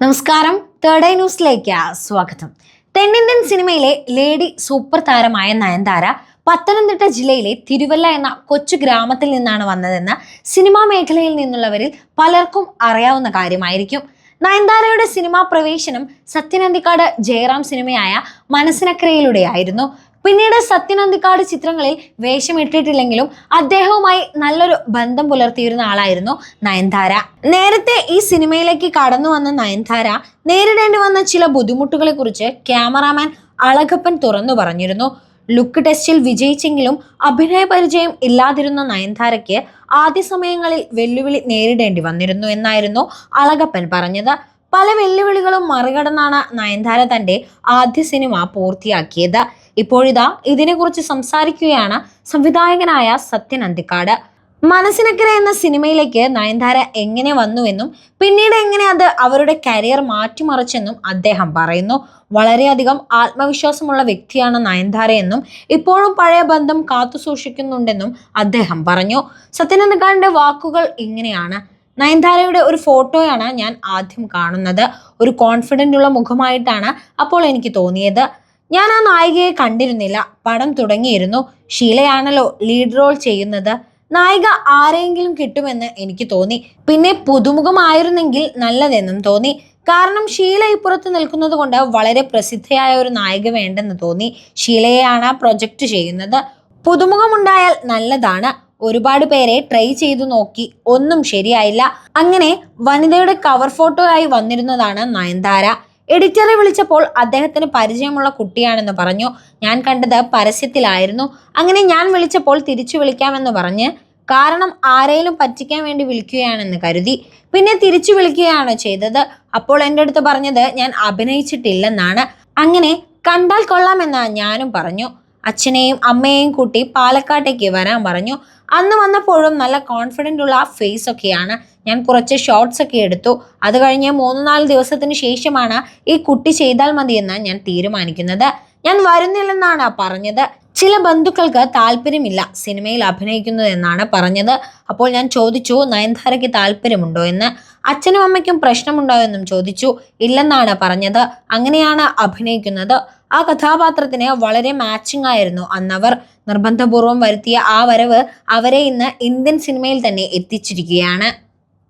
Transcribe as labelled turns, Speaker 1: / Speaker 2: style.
Speaker 1: നമസ്കാരം. Third eye ന്യൂസിലേക്ക് സ്വാഗതം. തെന്നിന്ത്യൻ സിനിമയിലെ ലേഡി സൂപ്പർ താരമായ നയൻതാര പത്തനംതിട്ട ജില്ലയിലെ തിരുവല്ല എന്ന കൊച്ചു ഗ്രാമത്തിൽ നിന്നാണ് വന്നതെന്ന് സിനിമാ മേഖലയിൽ നിന്നുള്ളവരിൽ പലർക്കും അറിയാവുന്ന കാര്യമായിരിക്കും. നയൻതാരയുടെ സിനിമാ പ്രവേശനം സത്യനന്ദിക്കാട് ജയറാം സിനിമയായ മനസ്സിനക്കരയിലൂടെയായിരുന്നു. പിന്നീട് സത്യനന്ദിക്കാട് ചിത്രങ്ങളിൽ വേഷമിട്ടിട്ടില്ലെങ്കിലും അദ്ദേഹവുമായി നല്ലൊരു ബന്ധം പുലർത്തിയിരുന്ന ആളായിരുന്നു നയൻതാര. നേരത്തെ ഈ സിനിമയിലേക്ക് കടന്നു വന്ന നയൻതാര നേരിടേണ്ടി വന്ന ചില ബുദ്ധിമുട്ടുകളെ കുറിച്ച് ക്യാമറാമാൻ അളകപ്പൻ തുറന്നു പറഞ്ഞിരുന്നു. ലുക്ക് ടെസ്റ്റിൽ വിജയിച്ചെങ്കിലും അഭിനയ പരിചയം ഇല്ലാതിരുന്ന നയൻതാരയ്ക്ക് ആദ്യ സമയങ്ങളിൽ വെല്ലുവിളി നേരിടേണ്ടി വന്നിരുന്നു എന്നായിരുന്നു അളകപ്പൻ പറഞ്ഞത്. പല വെല്ലുവിളികളും മറികടന്നാണ് നയൻതാര തന്റെ ആദ്യ സിനിമ പൂർത്തിയാക്കിയത്. ഇപ്പോഴിതാ ഇതിനെക്കുറിച്ച് സംസാരിക്കുകയാണ് സംവിധായകനായ സത്യൻ അന്തിക്കാട്. മനസ്സിനക്കര എന്ന സിനിമയിലേക്ക് നയൻതാര എങ്ങനെ വന്നുവെന്നും പിന്നീട് എങ്ങനെ അത് അവരുടെ കരിയർ മാറ്റിമറിച്ചെന്നും അദ്ദേഹം പറയുന്നു. വളരെയധികം ആത്മവിശ്വാസമുള്ള വ്യക്തിയാണ് നയൻതാര എന്നും ഇപ്പോഴും പഴയ ബന്ധം കാത്തു സൂക്ഷിക്കുന്നുണ്ടെന്നും അദ്ദേഹം പറഞ്ഞു. സത്യനന്ദിക്കാടിന്റെ വാക്കുകൾ ഇങ്ങനെയാണ്. നയൻതാരയുടെ ഒരു ഫോട്ടോയാണ് ഞാൻ ആദ്യം കാണുന്നത്. ഒരു കോൺഫിഡന്റ് ഉള്ള മുഖമായിട്ടാണ് അപ്പോൾ എനിക്ക് തോന്നിയത്. ഞാൻ ആ നായികയെ കണ്ടിരുന്നില്ല. പടം തുടങ്ങിയിരുന്നു. ഷീലയാണല്ലോ ലീഡ് റോൾ ചെയ്യുന്നത്. നായിക ആരെങ്കിലും കിട്ടുമെന്ന് എനിക്ക് തോന്നി. പിന്നെ പുതുമുഖമായിരുന്നെങ്കിൽ നല്ലതെന്നും തോന്നി. കാരണം ഷീല ഇപ്പുറത്ത് നിൽക്കുന്നത് കൊണ്ട് വളരെ പ്രസിദ്ധയായ ഒരു നായിക വേണ്ടെന്ന് തോന്നി. ഷീലയെയാണ് പ്രൊജക്റ്റ് ചെയ്യുന്നത്. പുതുമുഖമുണ്ടായാൽ നല്ലതാണ്. ഒരുപാട് പേരെ ട്രൈ ചെയ്തു നോക്കി. ഒന്നും ശരിയായില്ല. അങ്ങനെ വനിതയുടെ കവർ ഫോട്ടോ ആയി വന്നിരുന്നതാണ് നയൻതാര. എഡിറ്ററെ വിളിച്ചപ്പോൾ അദ്ദേഹത്തിന് പരിചയമുള്ള കുട്ടിയാണെന്ന് പറഞ്ഞു. ഞാൻ കണ്ടത് പരസ്യത്തിലായിരുന്നു. അങ്ങനെ ഞാൻ വിളിച്ചപ്പോൾ തിരിച്ചു വിളിക്കാമെന്ന് പറഞ്ഞ് കാരണം ആരെയും പറ്റിക്കാൻ വേണ്ടി വിളിക്കുകയാണെന്ന് കരുതി. പിന്നെ തിരിച്ചു വിളിക്കുകയാണ് ചെയ്തത്. അപ്പോൾ എന്റെ അടുത്ത് പറഞ്ഞത് ഞാൻ അഭിനയിച്ചിട്ടില്ലെന്നാണ്. അങ്ങനെ കണ്ടാൽ കൊള്ളാമെന്ന് ഞാനും പറഞ്ഞു. അച്ഛനെയും അമ്മയെയും കൂട്ടി പാലക്കാട്ടേക്ക് വരാൻ പറഞ്ഞു. അന്ന് വന്നപ്പോഴും നല്ല കോൺഫിഡന്റ് ഉള്ള ആ ഫേസ് ഒക്കെയാണ്. ഞാൻ കുറച്ച് ഷോർട്സ് ഒക്കെ എടുത്തു. അത് കഴിഞ്ഞ് മൂന്ന് നാല് ദിവസത്തിന് ശേഷമാണ് ഈ കുട്ടി ചെയ്താൽ മതിയെന്ന് ഞാൻ തീരുമാനിക്കുന്നത്. ഞാൻ വരുന്നില്ലെന്നാണ് പറഞ്ഞത്. ചില ബന്ധുക്കൾക്ക് താല്പര്യമില്ല സിനിമയിൽ അഭിനയിക്കുന്നത് എന്നാണ് പറഞ്ഞത്. അപ്പോൾ ഞാൻ ചോദിച്ചു നയൻതാരയ്ക്ക് താല്പര്യമുണ്ടോ എന്ന്. അച്ഛനും അമ്മയ്ക്കും പ്രശ്നമുണ്ടോ എന്നും ചോദിച്ചു. ഇല്ലെന്നാണ് പറഞ്ഞത്. അങ്ങനെയാണ് അഭിനയിക്കുന്നത്. ആ കഥാപാത്രത്തിന് വളരെ മാച്ചിങ് ആയിരുന്നു. അന്നവർ നിർബന്ധപൂർവം വരുത്തിയ ആ വരവ് അവരെ ഇന്ന് ഇന്ത്യൻ സിനിമയിൽ തന്നെ എത്തിച്ചിരിക്കുകയാണ്.